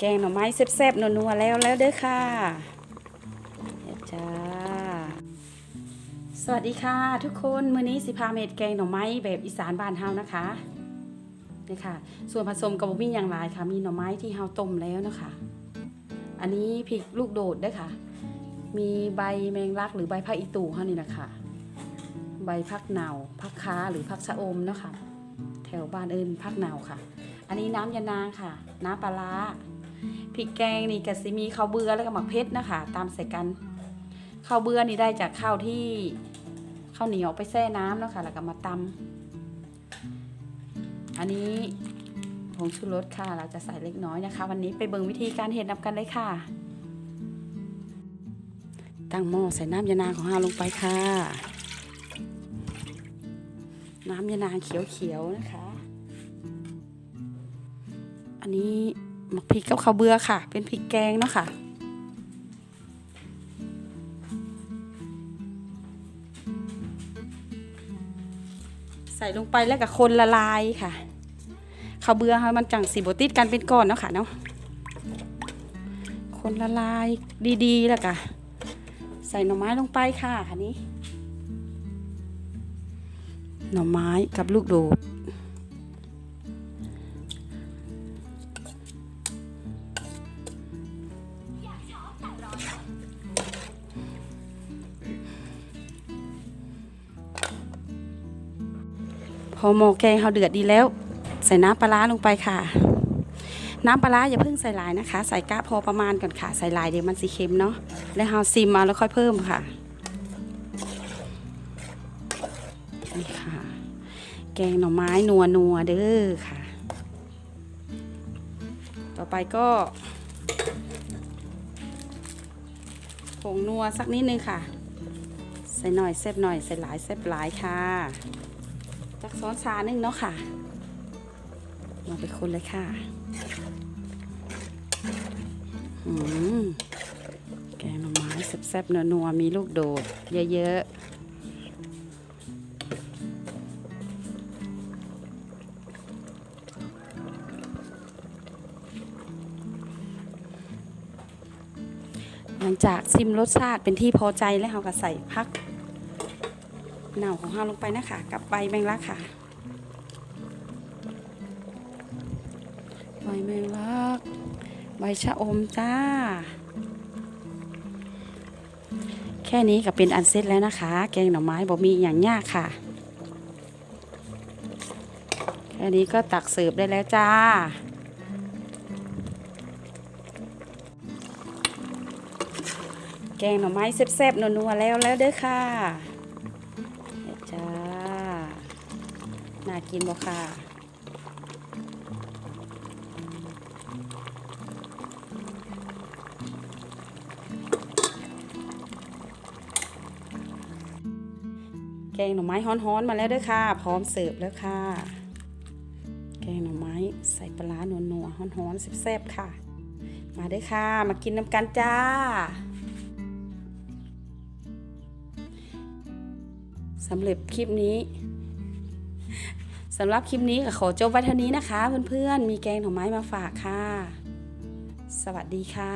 แกงหน่อไม้แซ่บๆนัวๆแล้วแล้วเด้อค่ะเดี๋ยวจ้าสวัสดีค่ะ ทุกคนมื้อนี้สิพาเม็ดแกงหน่อไม้แบบอีสานบ้านเฮานะคะนี่ค่ะ ส่วนผสมกับบ่มีอย่างไรค่ะ มีหน่อไม้ที่เฮาต้มแล้วนะคะ อันนี้พริกลูกโดดเด้วยค่ะ มีใบแมงลักหรือใบผักอีตู่เฮานี่นะคะใบผักเหนาผักค้าหรือผักชะอมเนาะค่ะ แถวบ้านเอิญผักเหนาค่ะ อันนี้น้ำยานางค่ะ น้ำปลาร้า พริกแกงนี่กะสิมีข้าวเบือแล้วก็หมักเพชรนะคะ ตามใส่กันข้าวเบือนี่ได้จากข้าวที่ข้าวเหนียวไปแช่น้ำเนาะค่ะแล้วก็มาตำอันนี้ผงชูรสค่ะ เราจะใส่เล็กน้อยนะคะ วันนี้ไปเบิ่งวิธีการเห็ดนำกันเลยค่ะ ตั้งหม้อใส่น้ำยานางของเราลงไปค่ะ น้ำยานางเขียวๆนะคะ อันนี้ มักพริกกับข้าวเบื่อค่ะ เป็นพริกแกงเนาะค่ะใส่ลงไปแล้วก็คนละลายค่ะข้าวเบื่อให้มันจังสีบติดกันเป็นก้อนเนาะค่ะเนาะคนละลายดีๆแล้วก็ใส่หน่อไม้ลงไปค่ะอันนี้ หน่อไม้กับลูกโดด พอหม้อแกงเขาเดือดดีแล้ว ใส่น้ำปลาร้าลงไปค่ะ น้ำปลาร้าอย่าเพิ่งใส่หลายนะคะ ใส่กะพอประมาณก่อนค่ะ ใส่หลายเดี๋ยวมันสีเค็มเนาะแล้วเราซิมมาแล้วค่อยเพิ่มค่ะนี่ค่ะ แกงหน่อไม้นัวนัวเด้อค่ะ ต่อไปก็ผงนัวสักนิดนึงค่ะ ใส่หน่อยเซฟหน่อยใส่หลายเซฟหลายค่ะ จักซ้อนซาหนึ่งเนาะค่ะลองไปคนเลยค่ะอืมแกงหน่อไม้แซ่บๆนัวๆมีลูกโดด เยอะๆ หลังจากซิมรสชาติเป็นที่พอใจแล้วเราก็ใส่พัก เน่าของเราลงไปนะคะกับใบแมงลักค่ะใบแมงลัก ใบชะอมจ้า แค่นี้ก็เป็นอันเสร็จแล้วนะคะ แกงหน่อไม้บ่มีอย่างยากค่ะแค่นี้ก็ตักเสิร์ฟได้แล้วจ้าแกงหน่อไม้แซ่บๆนัวๆแล้วแล้วเด้อค่ะ น่ากินบ่ค่ะแกงหน่อไม้ฮ้อนๆมาแล้วเด้วยค่ะ พร้อมเสิร์ฟแล้วค่ะ แกงหน่อไม้ใส่ปลาร้านัวๆฮ้อนๆแซ่บๆค่ะ มาเด้อค่ะ มากินน้ำกันจ้า สำหรับคลิปนี้ สำหรับคลิปนี้ก็ขอจบไว้เท่านี้นะคะ เพื่อนๆ มีแกงหน่อไม้มาฝากค่ะ สวัสดีค่ะ